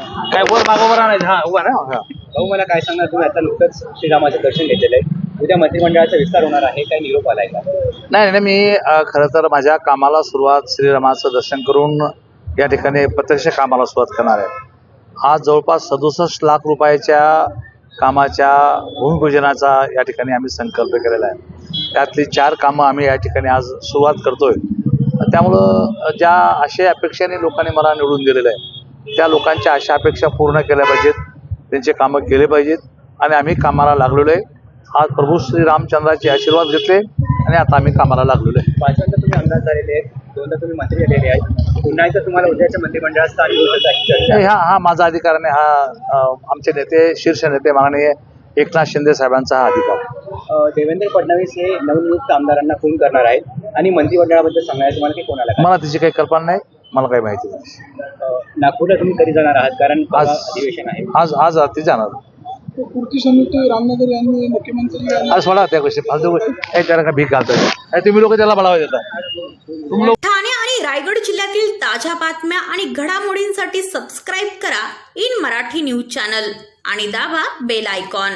काय वर मागोवर आणायचं? हा उभा ना हा. भाऊ मला काय सांगणार तुम्ही? आता नुकतंच श्रीरामाचं दर्शन घेतलेलं आहे. उद्या मंत्रिमंडळाचा विस्तार होणार आहे. काय निरोप आलाय का? नाही नाही मी अ, खरं तर माझ्या कामाला सुरुवात श्रीरामाचं दर्शन करून या ठिकाणी प्रत्यक्ष कामाला सुरुवात करणार आहे. आज जवळपास सदुसष्ट लाख रुपयाच्या कामाच्या भूमिपूजनाचा या ठिकाणी आम्ही संकल्प केलेला आहे. त्यातली चार कामं आम्ही या ठिकाणी आज सुरुवात करतोय. त्यामुळं ज्या आशय अपेक्षेने लोकांनी मला निवडून दिलेलं आहे त्या लोकांच्या आशा अपेक्षा पूर्ण केल्या पाहिजेत. त्यांचे कामं केले पाहिजेत. आणि आम्ही कामाला लागलेलो आहे. आज प्रभू श्री रामचंद्राचे आशीर्वाद घेतले आणि आता आम्ही कामाला लागलेलो आहे. पाचव्यांदा तुम्ही आमदार झालेले आहेत. दोनदा तुम्ही मंत्री झालेले आहेत. पुन्हा एकदा तुम्हाला उद्याच्या मंत्रिमंडळात स्थान नाही. हा हा माझा अधिकार आणि हा आमचे नेते शीर्ष नेते माननीय एकनाथ शिंदे साहेबांचा हा अधिकार देवेंद्र फडणवीस हे नवनियुक्त आमदारांना फोन करणार आहेत. आणि मंत्रिमंडळाबद्दल सांगणार आहे तुम्हाला की कोणाला? मला त्याची काही कल्पना नाही. मला काही माहिती नाही. नागपूरला तुम्ही कधी जाणार आहात? कारण परवा आज- अधिवेशन आहे. आज आज रात्री जाणार. कृती समिती रामनगर यांनी मुख्यमंत्री यांना आज सोडा त्या गोष्टी. फालतू गोष्टी. काही त्याला का भीक घालतात तुम्ही लोक त्याला बळावा देता. ठाणे आणि रायगड जिल्ह्यातील ताज्या बातम्या आणि घडामोडींसाठी सबस्क्राईब करा इन मराठी न्यूज चॅनल आणि दाबा बेल आयकॉन